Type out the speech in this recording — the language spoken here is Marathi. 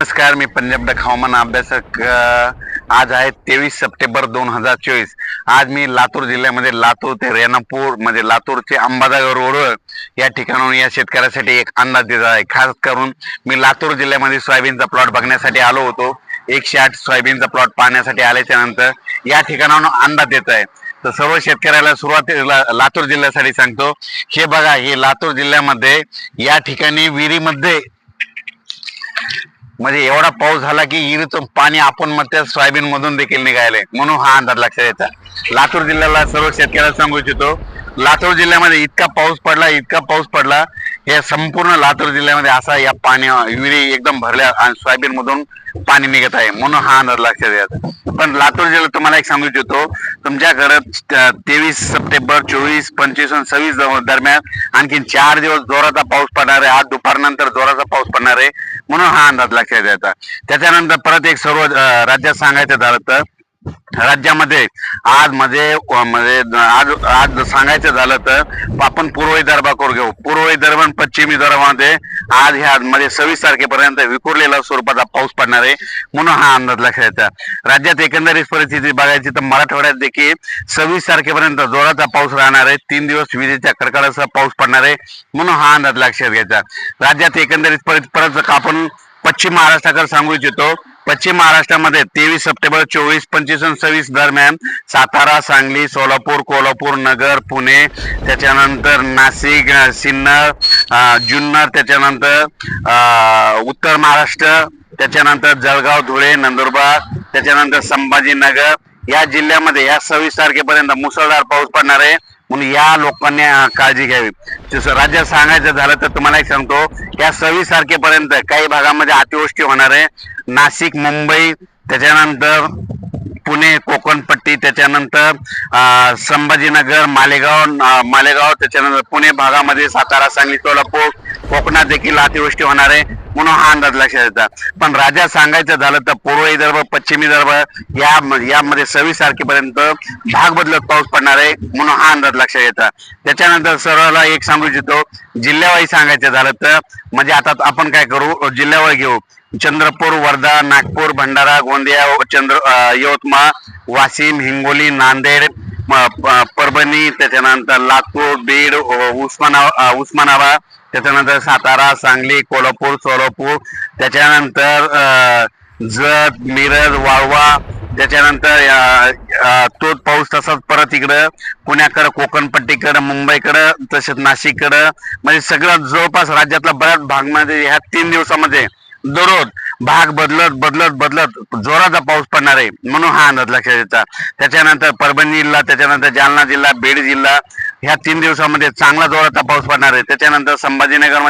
नमस्कार मी पंजाब डक हवामान अभ्यासक आज आहे तेवीस सप्टेंबर दोन हजार चोवीस. आज मी लातूर जिल्ह्यामध्ये लातूर ते रेणापूर म्हणजे लातूरचे अंबादागर रोड या ठिकाणाहून या शेतकऱ्यासाठी एक अंदाज देत आहे. खास करून मी लातूर जिल्ह्यामध्ये सोयाबीनचा प्लॉट बघण्यासाठी आलो होतो. एकशे आठ सोयाबीनचा प्लॉट पाहण्यासाठी आल्याच्यानंतर या ठिकाणाहून अंदाज देत आहे. तर सर्व शेतकऱ्याला सुरुवातीला लातूर जिल्ह्यासाठी सांगतो. हे बघा हे लातूर जिल्ह्यामध्ये या ठिकाणी विहिरीमध्ये म्हणजे एवढा पाऊस झाला की विहिरीतून पाणी आपण मग त्या सोयाबीन मधून देखील निघायले. म्हणून हा अंदाज लक्षात येतात लातूर जिल्ह्याला सर्व शेतकऱ्याला सांगू इच्छितो लातूर जिल्ह्यामध्ये इतका पाऊस पडला इतका पाऊस पडला हे संपूर्ण लातूर जिल्ह्यामध्ये असा या पाण्या विहिरी एकदम भरल्या आणि सोयाबीन मधून पाणी निघत आहे. म्हणून हा अंदाज लक्षात येतात पण लातूर जिल्ह्यात तुम्हाला एक सांगू इच्छितो. तुमच्याकडे तेवीस सप्टेंबर चोवीस पंचवीस आणि सव्वीस दरम्यान आणखी चार दिवस जोराचा पाऊस पडणार आहे. आज दुपारनंतर जोराचा पाऊस पडणार आहे. म्हणून हा अंदाज लक्षात येतात त्याच्यानंतर परत एक सर्व राज्यात सांगायचं झालं तर राज्यामध्ये आज मध्ये म्हणजे आज आज सांगायचं झालं तर आपण पूर्वी विदर्भाकडे घेऊ. पूर्व विदर्भ पश्चिमी पश्चिम आज ह्या मध्ये सव्वीस तारखेपर्यंत विखुरलेला स्वरूपाचा पाऊस पडणार आहे म्हणून हा अंदाज लक्षात येतात राज्यात एकंदरीत परिस्थिती बघायची तर मराठवाड्यात देखील सव्वीस तारखेपर्यंत जोराचा पाऊस राहणार आहे. तीन दिवस विजेच्या कडकडासह पाऊस पडणार आहे म्हणून हा अंदाज लक्षात घ्यायचा. राज्यात एकंदरीत परत आपण पश्चिम महाराष्ट्राकडे सांगू इच्छितो पश्चिम महाराष्ट्रामध्ये तेवीस सप्टेंबर चोवीस पंचवीस आणि सव्वीस दरम्यान सातारा सांगली सोलापूर कोल्हापूर नगर पुणे त्याच्यानंतर नाशिक सिन्नर जुन्नर त्याच्यानंतर अं, उत्तर महाराष्ट्र त्याच्यानंतर जळगाव धुळे नंदुरबार त्याच्यानंतर संभाजीनगर. या जिल्ह्यामध्ये या सव्वीस तारखेपर्यंत मुसळधार पाऊस पडणार आहे. म्हणून या लोकांनी काळजी घ्यावी. जसं राज्यात सांगायचं झालं तर तुम्हाला एक सांगतो या सव्वीस तारखेपर्यंत काही भागामध्ये अतिवृष्टी होणार आहे. नाशिक मुंबई त्याच्यानंतर पुणे कोकणपट्टी त्याच्यानंतर संभाजीनगर मालेगाव मालेगाव त्याच्यानंतर पुणे भागामध्ये सातारा सांगली सोलापूर कोकणात देखील अतिवृष्टी होणार आहे म्हणून हा अंदाज लक्षात येतात पण राज्यात सांगायचं झालं तर पूर्व विदर्भ पश्चिम विदर्भ या यामध्ये सव्वीस तारखेपर्यंत भाग बदलत पाऊस पडणार आहे म्हणून हा अंदाज लक्षात येतात त्याच्यानंतर सर्वांना एक सांगू इच्छितो जिल्ह्यावाई सांगायचं झालं तर म्हणजे आता आपण काय करू जिल्ह्यावर घेऊ. चंद्रपूर वर्धा नागपूर भंडारा गोंदिया चंद्र यवतमाळ वाशिम हिंगोली नांदेड परभणी त्याच्यानंतर लातूर बीड उस्मानाबाद उस्मानाबाद त्याच्यानंतर सातारा सांगली कोल्हापूर सोलापूर त्याच्यानंतर अं, जत मिरज वाळवा त्याच्यानंतर तो पाऊस तसाच परत इकडं पुण्याकडं कोकणपट्टीकडं मुंबईकडं तसेच नाशिककडं म्हणजे सगळं जवळपास राज्यातला बऱ्याच भागमध्ये ह्या तीन दिवसामध्ये दररोज भाग बदलत बदलत बदलत जोराचा पाऊस पडणार आहे म्हणून हा अंदाज लक्षात येतात. त्याच्यानंतर परभणी जिल्हा त्याच्यानंतर जालना जिल्हा बीड जिल्हा ह्या तीन दिवसामध्ये चांगला जोराचा पाऊस पडणार आहे. त्याच्यानंतर संभाजीनगर